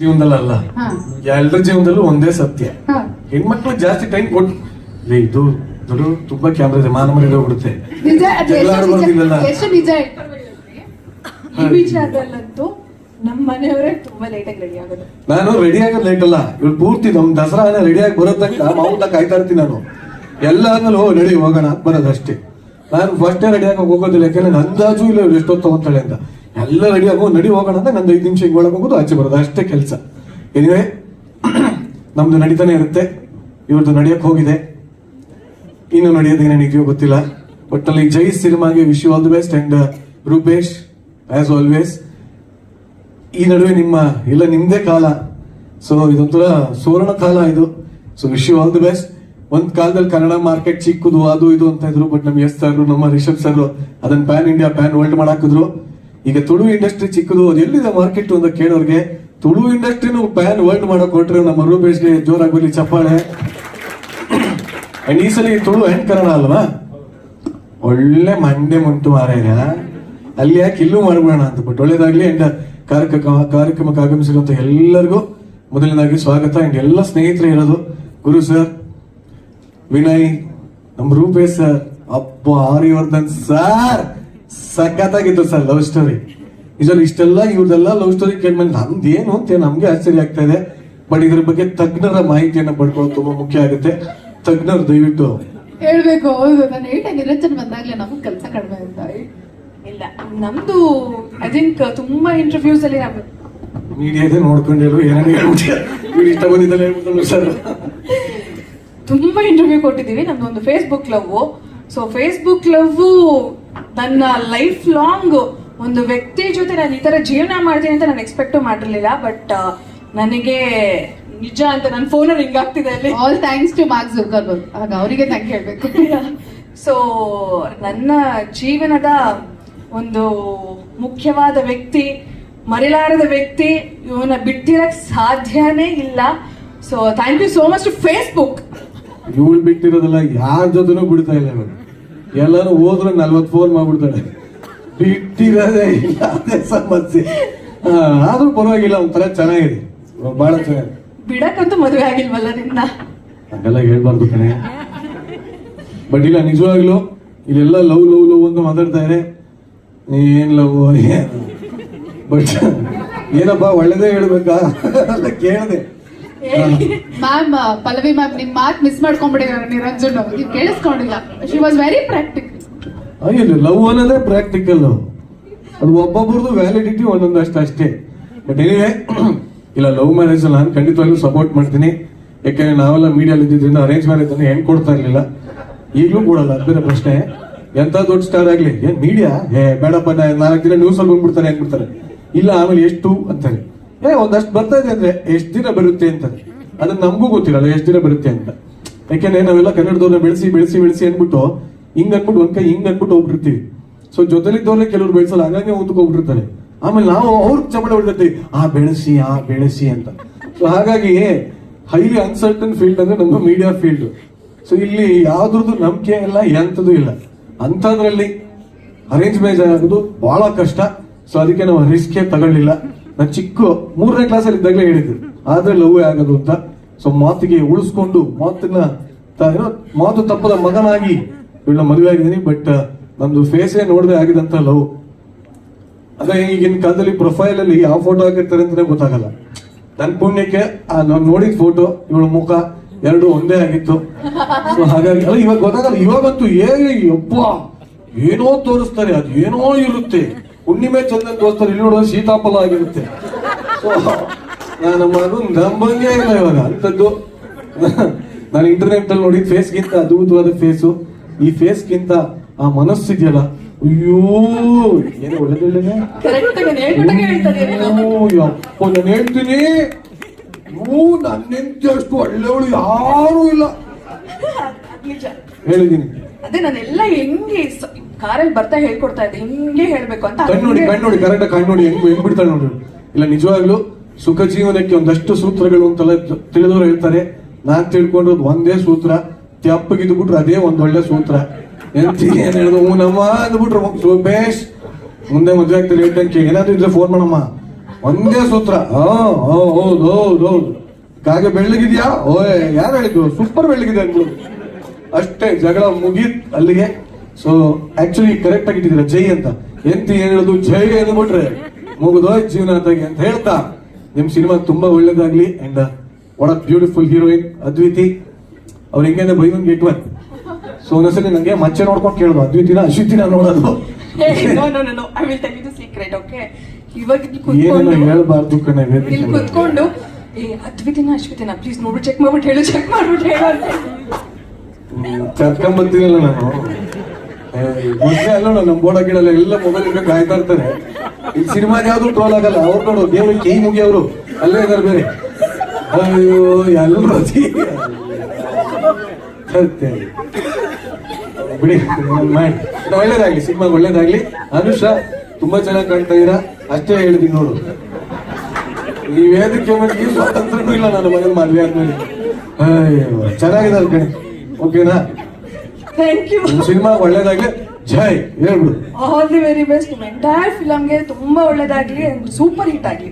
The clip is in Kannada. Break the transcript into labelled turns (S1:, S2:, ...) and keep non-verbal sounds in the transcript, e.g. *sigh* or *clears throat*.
S1: ಜೀವನದಲ್ಲ
S2: ಹಾ.
S1: ಎಲ್ಲರ ಜೀವನದಲ್ಲೂ ಒಂದೇ ಸತ್ಯ.
S2: ಹಾ.
S1: ಹೆಣ್ಮಕ್ಳು ಜಾಸ್ತಿ ಟೈಮ್ ಕೊಟ್ಟು ಇದು ದೊಡ್ಡ ತುಂಬಾ ಕ್ಯಾಮ್ರಾ ಇದೆ ಮಾನ ಮರ್ಯಾದೆ ಹೋಗ್ಬಿಡುತ್ತೆ.
S3: ನಮ್ಮ ಮನೆಯವರೇ ತುಂಬಾ ಲೇಟಾಗಿ ರೆಡಿ ಆಗೋದು.
S1: ನಾನು ರೆಡಿ ಆಗೋದ್ ಲೇಟ್ ಅಲ್ಲ. ಇವಳು ಪೂರ್ತಿ ನಮ್ ದಸರಾ ರೆಡಿ ಆಗಿ ಬರೋ ತನಕ ಕಾಯ್ತಾ ಇರ್ತೀನಿ ನಾನು. ಎಲ್ಲ ಆದ್ಮೇಲೆ ರೆಡಿ ನಡಿ ಹೋಗೋಣ ಬರೋದು ಅಷ್ಟೇ. ನಾನು ಫಸ್ಟೇ ರೆಡಿ ಆಗಿ ಹೋಗೋದಿಲ್ಲ ಯಾಕಂದ್ರೆ ಅಂದಾಜು ಇಲ್ಲ ಎಷ್ಟೊತ್ತು ತಗೊಂತಾಳೆ ಅಂತ. ಎಲ್ಲ ರೆಡಿ ಆಗೋ ನಡಿ ಹೋಗೋಣ ಅಂತ ನಂದು ಐದು ನಿಮಿಷ ಹಿಂಗೆ ಒಳಗೆ ಹೋಗೋದು, ಆಚೆ ಬರೋದು, ಅಷ್ಟೇ ಕೆಲಸ. ಏನಿವೆ *clears throat* ನಮ್ದು ನಡೀತಾನೆ ಇರುತ್ತೆ. ಇವ್ರದ್ದು ನಡೆಯಕ್ಕೆ ಹೋಗಿದೆ. ಇನ್ನು ನಡೆಯೋದು ಏನೇನಿದೆಯೋ ಗೊತ್ತಿಲ್ಲ. ಒಟ್ಟಲ್ಲಿ ಜೈ ಸಿನಿಮಾಗೆ wish you all the best and Rupesh as always ಈ ನಡುವೆ ನಿಮ್ಮ, ಇಲ್ಲ ನಿಮ್ದೇ ಕಾಲ. ಸೊ ಇದೊಂಥರ ಸುವರ್ಣ ಕಾಲ ಇದು. So wish you all the best ಒಂದ್ ಕಾಲದಲ್ಲಿ ಕನ್ನಡ ಮಾರ್ಕೆಟ್ ಚಿಕ್ಕದು, ಅದು, ಇದು ಅಂತ ಇದ್ರು ಬಟ್ ನಮ್ ಎಸ್ ಸರ್ ನಮ್ಮ ರಿಷಬ್ ಸರ್ ಅದನ್ನ ಪ್ಯಾನ್ ಇಂಡಿಯಾ ಪ್ಯಾನ್ ವರ್ಲ್ಡ್ ಮಾಡಾಕಿದ್ರು. ಈಗ ತುಳು ಇಂಡಸ್ಟ್ರಿ ಚಿಕ್ಕದು, ಅದು ಎಲ್ಲಿದೆ ಮಾರ್ಕೆಟ್ ಅಂತ ಕೇಳೋರ್ಗೆ, ತುಳು ಇಂಡಸ್ಟ್ರಿನು ಪ್ಯಾನ್ ವರ್ಲ್ಡ್ ಮಾಡಕ್ ಕೊಟ್ರೆ ನಮ್ಮ ರೂಪೇಶ್ಗೆ ಜೋರಾಗಿ ಚಪ್ಪಾಳೆ. ಅಂಡ್ ಈ ಸಲ ತುಳು ಹೆಣ್ ಕನ್ನಡ ಅಲ್ವಾ? ಒಳ್ಳೆ ಮಂಡೆ ಮುಂಟು ಮಾರಾಯ ಅಲ್ಲಿ ಯಾಕೆ ಇಲ್ಲೂ ಮಾಡ್ಬಿಡೋಣ ಅಂತ ಬಟ್ ಒಳ್ಳೇದಾಗ್ಲಿ ಅಂಡ್ ಕಾರ್ಯಕ್ರಮ ಕಾರ್ಯಕ್ರಮಕ್ಕೆ ಆಗಮಿಸಿರುವಂತ ಎಲ್ಲರಿಗೂ ಮೊದಲನೇದಾಗಿ ಸ್ವಾಗತ. ಅಂಡ್ ಎಲ್ಲ ಸ್ನೇಹಿತರು ಇರೋದು ಗುರು ಸರ್ ವಿನಯ್, ನಮ್ ರೂಪೇಶ್ ಸರ್ ಅಪ್ಪ ಆರ್ಯವರ್ಧನ್ ಸರ್ ಸಖತ್ತಾಗಿತ್ತು ಸರ್ ಲವ್ ಸ್ಟೋರಿ ಇದ್ರಲ್ಲಿ ಇಷ್ಟೆಲ್ಲ ಇವ್ರದೆಲ್ಲ ಲವ್ ಸ್ಟೋರಿ ಕೇಳ್ಮೇಲೆ ಏನು ಅಂತ ನಮ್ಗೆ ಆಶ್ಚರ್ಯ ಆಗ್ತಾ ಇದೆ. ಬಟ್ ಇದ್ರ ಬಗ್ಗೆ ತಜ್ಞರ ಮಾಹಿತಿಯನ್ನು ಪಡ್ಕೊಳ್ಳೋದು ತುಂಬಾ ಮುಖ್ಯ ಆಗುತ್ತೆ. ತಜ್ಞರು ದಯವಿಟ್ಟು
S2: ಹೇಳ್ಬೇಕು ಹೌದು ನಾನು ಏಟ ನಿರಂಜನ್ ಬಂದಾಗ್ಲೇ ನಮಗ್ ಕೆಲಸ ಕಡಿಮೆ ಅಂತ.
S3: ಇಲ್ಲ ನಮ್ದು ಐ ಥಿಂಕ್ ತುಂಬಾ ಇಂಟರ್ವ್ಯೂಸ್ ಅಲ್ಲಿ ನಾವು
S1: ಮೀಡಿಯಾದೇ ನೋಡ್ಕೊಂಡಿರು ಏನೇನು ಹೇಳ್ಬಿಟ್ಟು. ಇಷ್ಟ ಬಂದಿದ್ದಲ್ಲ ಹೇಳ್ಬಿಟ್ಟು ಸರ್.
S3: ತುಂಬಾ ಇಂಟರ್ವ್ಯೂ ಕೊಟ್ಟಿದ್ದೀವಿ ನಮ್ದು ಒಂದು Facebook love so Facebook love ನನ್ನ ಲೈಫ್ ಲಾಂಗ್ ಒಂದು ವ್ಯಕ್ತಿ ಜೊತೆ ನಾನು ಈ ತರ ಜೀವನ ಮಾಡ್ತೀನಿ ಅಂತ ನಾನು ಎಕ್ಸ್ಪೆಕ್ಟ್ ಮಾಡಿರ್ಲಿಲ್ಲ ಬಟ್ ನನಗೆ ನಿಜ ಅಂತ ನನ್ನ ಫೋನ್ ರಿಂಗ್ ಆಗ್ತಿದೆ ಅಲ್ಲಿ.
S2: All thanks to Mark Zuckerberg ಆಗ ಅವರಿಗೆ ಥ್ಯಾಂಕ್ ಹೇಳ್ಬೇಕು. *laughs*
S3: ಸೊ ನನ್ನ ಜೀವನದ ಒಂದು ಮುಖ್ಯವಾದ ವ್ಯಕ್ತಿ ಮರೆಯಲಾರದ ವ್ಯಕ್ತಿ ಇವನ ಬಿಟ್ಟಿರಕ್ ಸಾಧ್ಯನೇ ಇಲ್ಲ. So thank you so much to Facebook
S1: ಇವಳು ಬಿಟ್ಟಿರೋದಲ್ಲ ಯಾರ ಜೊತೆನೂ ಬಿಡ್ತಾ ಇಲ್ಲ ಇವರು ಎಲ್ಲಾರು ಹೋದ್ರೆ ನಲ್ವತ್ ಫೋನ್ ಮಾಡ್ಬಿಡ್ತಾಳೆ ಬಿಟ್ಟಿರೋದೇ ಇಲ್ಲ ಅದೇ ಸಮಸ್ಯೆ. ಆದ್ರೂ ಪರವಾಗಿಲ್ಲ ಒಂಥರ ಚೆನ್ನಾಗಿದೆ. ಬಹಳ ಚೆನ್ನಾಗಿದೆ.
S3: ಬಿಡಕ್ಕಂತೂ ಮದುವೆ ಆಗಿಲ್ವಲ್ಲ ನಿನ್ನ?
S1: ಹಂಗೆಲ್ಲ ಹೇಳ್ಬಾರ್ದು ಕಣೆ. ಬಟ್ ಇಲ್ಲ ನಿಜವಾಗ್ಲು ಇಲ್ಲೆಲ್ಲ ಲವ್ ಲವ್ ಲವ್ ಅಂತ ಮಾತಾಡ್ತಾರೆ ಏನ್ ಲವ್ ಬಟ್ ಏನಪ್ಪ ಒಳ್ಳೇದೇ ಹೇಳ್ಬೇಕಾ? ಅಂತ ಕೇಳಿದೆ.
S2: ಮ್ಯಾಮ್ ಪಲ್ಲವಿ ಮ್ಯಾಮ್ ನಿಮ್ ಮಾತ್ ಮಿಸ್ ಮಾಡ್ಕೊಂಡ್ಬಿಟ್ಟಿದ್ದಾರೆ ನಿರಂಜನ್ ನೀವು ಕೇಳಿಸ್ಕೊಂಡಿಲ್ಲ. ಶಿ ವಾಸ್ ವೆರಿ ಪ್ರಾಕ್ಟಿಕಲ್
S1: ಅಯ್ಯೋ ಲವ್ ಅನ್ನೋದೇ ಪ್ರಾಕ್ಟಿಕಲ್ ಅದು ಒಬ್ಬೊಬ್ರದ್ದು ವ್ಯಾಲಿಡಿಟಿ ಒಂದೊಂದಷ್ಟು ಅಷ್ಟೇ. ಬಟ್ ಏನಿವೆ *clears throat* ಇಲ್ಲ ಲವ್ ಮ್ಯಾರೇಜ್ ನಾನು ಖಂಡಿತವಾಗ್ಲೂ ಸಪೋರ್ಟ್ ಮಾಡ್ತೀನಿ. ಯಾಕೆಂದ್ರೆ ನಾವೆಲ್ಲ ಮೀಡಿಯಲ್ಲಿ ಇದ್ದಿದ್ರಿಂದ ಅರೇಂಜ್ ಮ್ಯಾರೇಜ್ ಅನ್ನು ಹೆಣ್ ಕೊಡ್ತಾ ಇರ್ಲಿಲ್ಲ. ಈಗಲೂ ಕೊಡಲ್ಲ ಅದು ಪ್ರಶ್ನೆ. ಎಂತ ದೊಡ್ಡ ಸ್ಟಾರ್ ಆಗ್ಲಿ? ಏನ್ ಮೀಡಿಯಾ ಏ, ಬೇಡಪ್ಪ ನಾಲ್ಕು ದಿನ ನ್ಯೂಸ್ ಅಲ್ಲಿ ಬಂದ್ಬಿಡ್ತಾರೆ, ಅಂದ್ಬಿಡ್ತಾರೆ. ಇಲ್ಲ, ಆಮೇಲೆ ಎಷ್ಟು ಅಂತಾರೆ ಏ, ಒಂದಷ್ಟು ಬರ್ತಾ ಇದೆ ಅಂದ್ರೆ ಎಷ್ಟು ದಿನ ಬರುತ್ತೆ ಅಂತ. ಅದನ್ನ ನಮಗೂ ಗೊತ್ತಿರಲ್ಲ ಎಷ್ಟು ದಿನ ಬರುತ್ತೆ ಅಂತ. ಯಾಕೆಂದ್ರೆ ನಾವೆಲ್ಲ ಕನ್ನಡದವ್ರನ್ನ ಬೆಳೆಸಿ ಬೆಳೆಸಿ ಬೆಳೆಸಿ ಅಂದ್ಬಿಟ್ಟು ಹಿಂಗ್ ಅನ್ಬಿಟ್ಟು ಒಂದ್ ಕೈ ಹಿಂಗ್ ಅನ್ಬಿಟ್ಟು ಹೋಗ್ಬಿಡ್ತೀವಿ ಸೊ ಜೊತೆಲಿದ್ದವ್ರನ್ನೇ ಕೆಲವ್ರು ಬೆಳೆಸಲ್ಲ, ಹಂಗಾಗಿ ಮುಂದಕ್ಕೆ ಹೋಗ್ಬಿಟ್ಟಿರ್ತಾರೆ. ಆಮೇಲೆ ನಾವು ಅವ್ರ ಚಮಡ ಹೊಡಿರ್ತೀವಿ ಆ, ಬೆಳೆಸಿ ಆ, ಬೆಳೆಸಿ ಅಂತ. ಸೊ ಹಾಗಾಗಿ ಹೈಲಿ ಅನ್ಸರ್ಟನ್ ಫೀಲ್ಡ್ ಅಂದ್ರೆ ನಮ್ಮ ಮೀಡಿಯಾ ಫೀಲ್ಡ್ ಸೊ ಇಲ್ಲಿ ಯಾವ್ದ್ರದ್ದು ನಂಬಿಕೆ ಇಲ್ಲ, ಎಂಥದ್ದು ಇಲ್ಲ. ಅಂಥದ್ರಲ್ಲಿ ಅರೇಂಜ್ ಮ್ಯಾರೇಜ್ ಆಗೋದು ಬಹಳ ಕಷ್ಟ. ಸೊ ಅದಕ್ಕೆ ನಾವು ರಿಸ್ಕೇ ತಗೊಳ್ಳಿಲ್ಲ. ನಾನು ಚಿಕ್ಕ ಮೂರನೇ ಕ್ಲಾಸಲ್ಲಿ ಇದ್ದಾಗಲೇ ಹೇಳಿದ್ದು. ಆದ್ರೆ ಲವ್ ಆಗೋದು ಅಂತ. ಸೊ ಮಾತಿಗೆ ಉಳಿಸ್ಕೊಂಡು, ಮಾತನ್ನ ಮಾತು ತಪ್ಪದ ಮಗನಾಗಿ ಇವಳ ಮದುವೆ ಆಗಿದ್ದೀನಿ ಬಟ್ ನಮ್ದು ಫೇಸೇ ನೋಡದೆ ಆಗಿದಂತ ಲವ್. ಅದೇ ಈಗಿನ ಕಾಲದಲ್ಲಿ ಪ್ರೊಫೈಲ್ ಅಲ್ಲಿ ಯಾವ ಫೋಟೋ ಹಾಕಿರ್ತಾರೆ ಅಂತಾನೆ ಗೊತ್ತಾಗಲ್ಲ. ನನ್ನ ಪುಣ್ಯಕ್ಕೆ, ಆ, ನಾನ್ ನೋಡಿದ ಫೋಟೋ ಇವಳ ಮುಖ ಎರಡು ಒಂದೇ ಆಗಿತ್ತು. ಸೊ ಹಾಗಾಗಿ, ಅಲ್ಲ, ಇವಾಗ ಗೊತ್ತಾಗಲ್ಲ. ಇವಾಗಂತೂ ಏ ಯಪ್ಪ, ಏನೋ ತೋರಿಸ್ತಾರೆ ಅದು ಏನೋ ಇರುತ್ತೆ. ಹುಣ್ಣಿಮೆ ಚಂದನ್ ದೋಸ್ತರು ಇಲ್ಲಿ ನೋಡೋದು ಸೀತಾಫಲ ಆಗಿರುತ್ತೆ. ಸೊ ನಾನು ಮಗು ನಂಬಂಗೆ ಇಲ್ಲ ಇವಾಗ. ಅಂಥದ್ದು. ನಾನು ಇಂಟರ್ನೆಟ್ ಅಲ್ಲಿ ನೋಡಿದ ಫೇಸ್ಗಿಂತ ಅದ್ಭುತವಾದ ಫೇಸು ಈ ಫೇಸ್ಗಿಂತ ಆ ಮನಸ್ಸು ಇದೆಯಲ್ಲ ಅಯ್ಯೋ ಏನು ಒಳ್ಳೆದಿಲ್ಲನೆ?
S3: ಕರೆಕ್ಟ್ ನಾನು
S1: ಹೇಳ್ತೀನಿ. ಇವು ನನ್ನೆಂತ ಅಷ್ಟು ಒಳ್ಳೆಯವಳು ಯಾರು ಇಲ್ಲ. *laughs*
S3: ನಿಜ.
S1: ಹೇಳಿದ್ದೀನಿ.
S3: ಅದೇ ನಾನೆಲ್ಲ ಹೆಂಗೆ ಕಾರಲ್ಲಿ ಬರ್ತಾ ಹೇಳ್ಕೊಡ್ತಾ ಇದ್ದೆ ಹಿಂಗೆ ಹೇಳ್ಬೇಕು ಅಂತ
S1: ಕಣ್ಣು ನೋಡಿ ಕಣ್ಣು ನೋಡಿ ಕರೆಕ್ಟ್ ಕಣ್ಣು ನೋಡಿ ಹೆಂಗ್ ಹೆಂಗ್ ಬಿಡ್ತಾಳೆ ನೋಡಿ. ಇಲ್ಲ ನಿಜವಾಗ್ಲೂ ಸುಖ ಜೀವನಕ್ಕೆ ಒಂದಷ್ಟು ಸೂತ್ರಗಳು ಅಂತೆಲ್ಲ ತಿಳಿದವರು ಹೇಳ್ತಾರೆ. ನಾನ್ ತಿಳ್ಕೊಂಡಿರೋದು ಒಂದೇ ಸೂತ್ರ ತೆಪ್ಪಗಿದ್ದು ಬಿಟ್ರೆ ಅದೇ ಒಂದ್ ಒಳ್ಳೆ ಸೂತ್ರ. ಎಂತ ಏನ್ ಹೇಳುದು? ಹ್ಞೂ ನಮ್ಮ ಅಂದ್ಬಿಟ್ರು. ಸುಬೇಶ್ ಮುಂದೆ ಮದ್ವೆ ಆಗ್ತಾರೆ ಹೇಳ್ತಂಕೆ ಏನಾದ್ರು ಇದ್ರೆ ಫೋನ್ ಮಾಡಮ್ಮ. ಒಂದೇ ಸೂತ್ರ. ಹೌದು ಹೌದು ಹೌದು. ಕಾಗೆ ಬೆಳ್ಳಗಿದ್ಯಾ? ಓಯ್ ಯಾರು ಹೇಳಿದ್ರು ಸೂಪರ್ ಬೆಳ್ಳಗಿದೆ ಅಂದ್ಬಿಡು. ಅಷ್ಟೇ ಜಗಳ ಮುಗಿತ್ ಅಲ್ಲಿಗೆ. ಸೊ ಆಕ್ಚುಲಿ ಕರೆಕ್ಟ್ ಆಗಿ ಇಟ್ಟಿದ್ದೀರ? ಜೈ ಅಂತ. ಎಂತ ಏನ್ ಹೇಳೋದು ಜೈ ಅಂದ್ಬಿಟ್ರೆ ಮುಗಿದೋಯ್ ಜೀವನ ಅಂತಾಗಿ ಅಂತ ಹೇಳ್ತಾ. ನಿಮ್ ಸಿನಿಮಾ ತುಂಬಾ ಒಳ್ಳೇದಾಗ್ಲಿ ಅಂಡ್ ಒಡ ಬ್ಯೂಟಿಫುಲ್ ಹೀರೋಯಿನ್ ಅದ್ವಿತಿ ಅವ್ರ ಹೆಂಗೆ buy one get one so ಒಂದೊಂದ್ಸಲಿ ನಂಗೆ ಮಚ್ಚೆ ನೋಡ್ಕೊಂಡು ಕೇಳೋದು. ಅದ್ವಿತಿನ ಅಶ್ವಿತಿನ ನೋಡೋದು. ಹೇಳ್ಬಾರ್ದು ಕಣೆ
S3: ಕುತ್ಕೊಂಡು ಏ ಅದ್ವಿತಿನ ಅಶ್ವಿತಿನ ಪ್ಲೀಸ್ ನೋಡು ಚೆಕ್ ಮಾಡ್ಬಿಟ್ಟು ಹೇಳು ಚೆಕ್ ಮಾಡ್ಬಿಟ್ಟು ಹೇಳು
S1: ಕರ್ಕೊಂಡ್ ಬರ್ತೀನಲ್ಲ ನಾನು. ಮೊದ್ಲೇ ಅಲ್ಲ ನಮ್ಮ ಬೋರ್ಡ್ ಹಾಕಿಡಲ್ಲ ಎಲ್ಲ ಮೊಬೈಲ್ ಇರ್ಬೇಕು ಕಾಯ್ತಾ ಇರ್ತಾರೆ. ಈ ಸಿನಿಮಾ ಯಾವ್ದು ಟ್ರೋಲ್ ಆಗಲ್ಲ. ಅವ್ರು ನೋಡು ಬೇರೆ ಕೈ ಮುಗಿ ಅವರು. ಅಲ್ಲೇ ಇದಾರೆ ಬೇರೆ. ಅಯ್ಯೋ ಎಲ್ಲರೂ. ಸತ್ಯ. ಬಿಡಿ ಮಾಡಿ. ಒಳ್ಳೇದಾಗ್ಲಿ ಸಿನಿಮಾ ಒಳ್ಳೇದಾಗ್ಲಿ. ಅನುಷ, ತುಂಬಾ ಚೆನ್ನಾಗಿ ಕಾಣ್ತಾ ಇದೀರಾ ಅಷ್ಟೇ ಹೇಳಿದೀನಿ ನೋಡು. ಈ ವೇದಿಕೆ ಮೇಲೆ ಈ ಸ್ವಾತಂತ್ರ್ಯನೂ ಇಲ್ಲ, ನನ್ನ ಮಗನ ಮದುವೆ ಆದ್ಮೇಲೆ. ಅಯ್ಯೋ, ಚೆನ್ನಾಗಿದ್ದಾರೆ ಕಣೆ. ಓಕೆನಾ
S3: ಥ್ಯಾಂಕ್ ಯು
S1: ನಿಮ್ ಸಿನಿಮಾ ಒಳ್ಳೇದಾಗ್ಲಿ. ಜೈ ಹೇಳ್ಬಿಡು.
S3: All the very best entire ಫಿಲಮ್ಗೆ ತುಂಬಾ ಒಳ್ಳೇದಾಗ್ಲಿ ಸೂಪರ್ ಹಿಟ್ ಆಗ್ಲಿ.